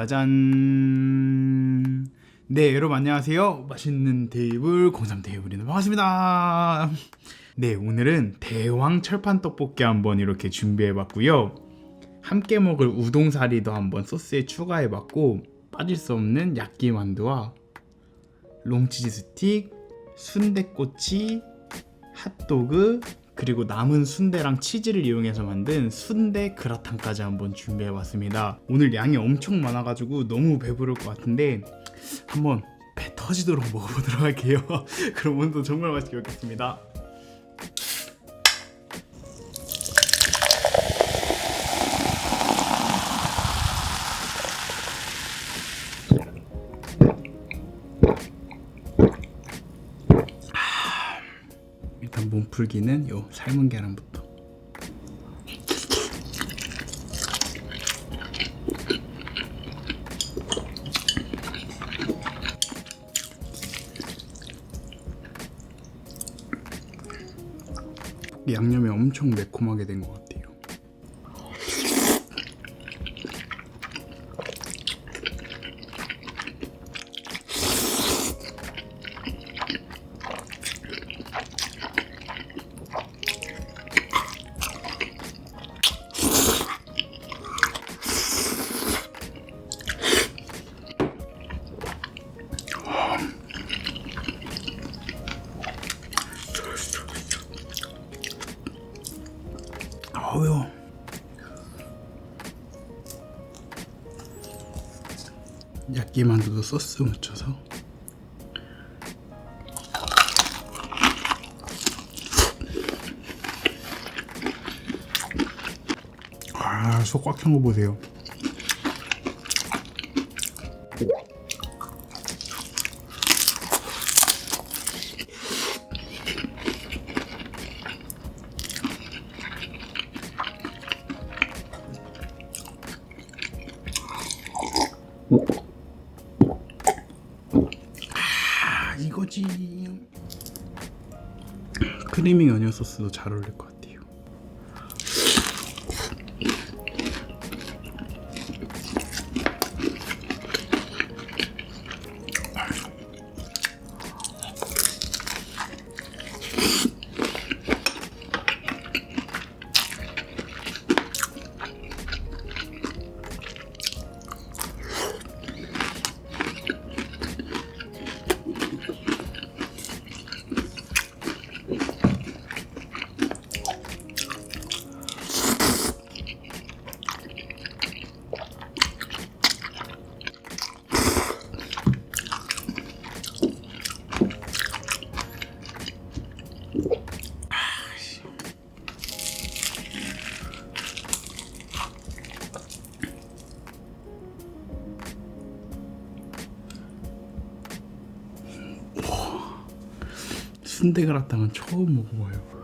짜잔. 네, 여러분 안녕하세요. 맛있는 테이블 공삼 테이블입니다. 반갑습니다. 네, 오늘은 대왕 철판 떡볶이 한번 이렇게 준비해 봤고요. 함께 먹을 우동사리도 한번 소스에 추가해 봤고 빠질 수 없는 야끼만두와 롱치즈 스틱, 순대꼬치, 핫도그 그리고 남은 순대랑 치즈를 이용해서 만든 순대 그라탕까지 한번 준비해봤습니다. 오늘 양이 엄청 많아가지고 너무 배부를 것 같은데 한번 배 터지도록 먹어보도록 할게요. 그럼 오늘도 정말 맛있게 먹겠습니다. 몸풀기는 요 삶은 계란부터. 양념이 엄청 매콤하게 된 것 같아요. 야끼만두도 소스 묻혀서 아, 속 꽉 찬 거 보세요. 아, 이 거지. 크리미 연유 소스도 잘 어울릴 것 같아 순대 그라탕은 처음 먹어봐요.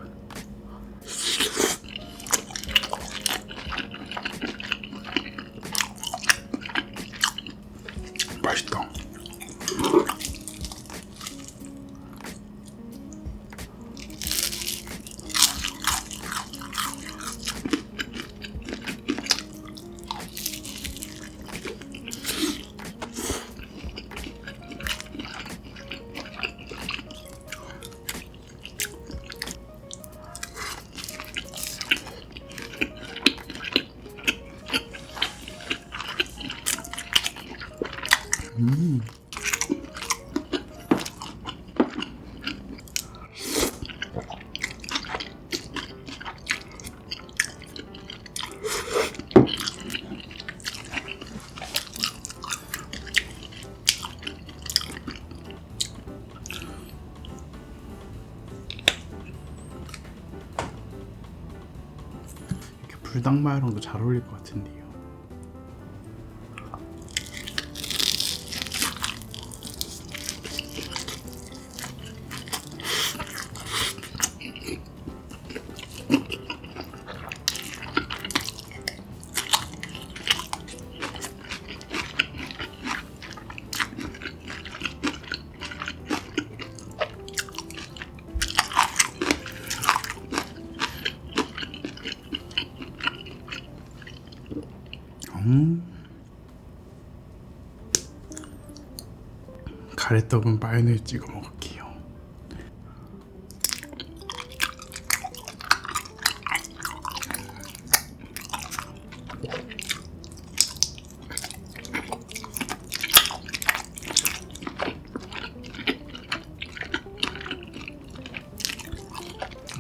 불닭마요랑도 잘 어울릴 것 같은데요. 가래떡은 마요네즈 찍어 먹을게요.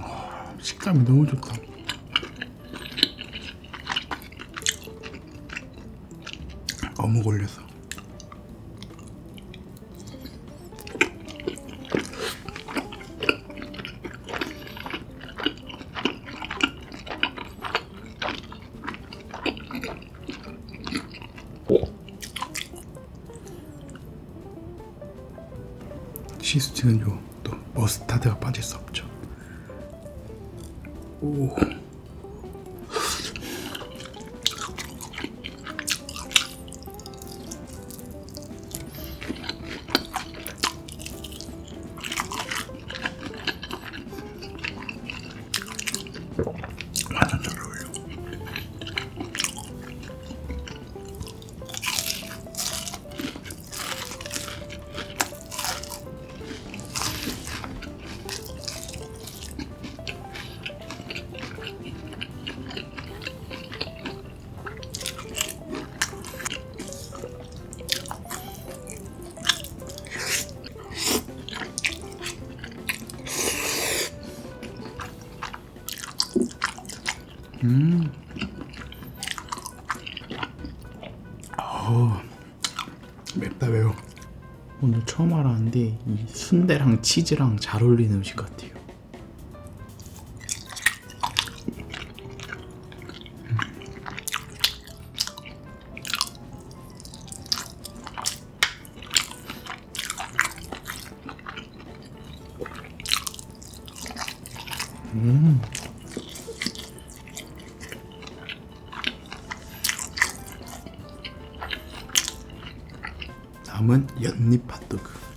와, 식감이 너무 좋다. 어묵 올려서. 시스티는 요 또 머스타드가 빠질 수 없죠. 오. 오늘 처음 알았는데 이 순대랑 치즈랑 잘 어울리는 음식 같아요. 다음